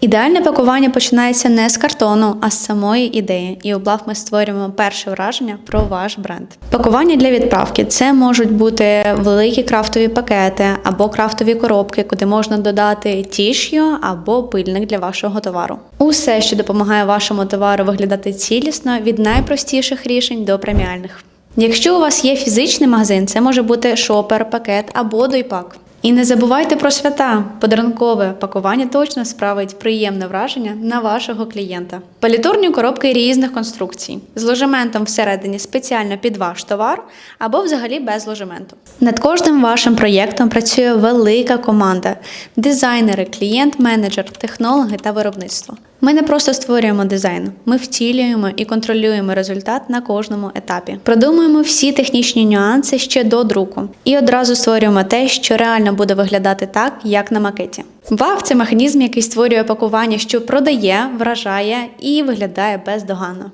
Ідеальне пакування починається не з картону, а з самої ідеї. І у Блав ми створюємо перше враження про ваш бренд. Пакування для відправки це можуть бути великі крафтові пакети або крафтові коробки, куди можна додати тіш'ю або пильник для вашого товару. Усе, що допомагає вашому товару виглядати цілісно, від найпростіших рішень до преміальних. Якщо у вас є фізичний магазин, це може бути шопер, пакет або дойпак. І не забувайте про свята. Подарункове пакування точно справить приємне враження на вашого клієнта. Палітурні коробки різних конструкцій з ложементом всередині спеціально під ваш товар або взагалі без ложементу. Над кожним вашим проєктом працює велика команда: дизайнери, клієнт-менеджер, технологи та виробництво. Ми не просто створюємо дизайн, ми втілюємо і контролюємо результат на кожному етапі. Продумуємо всі технічні нюанси ще до друку і одразу створюємо те, що реально буде виглядати так, як на макеті. Вав це механізм, який створює пакування, що продає, вражає і виглядає бездоганно.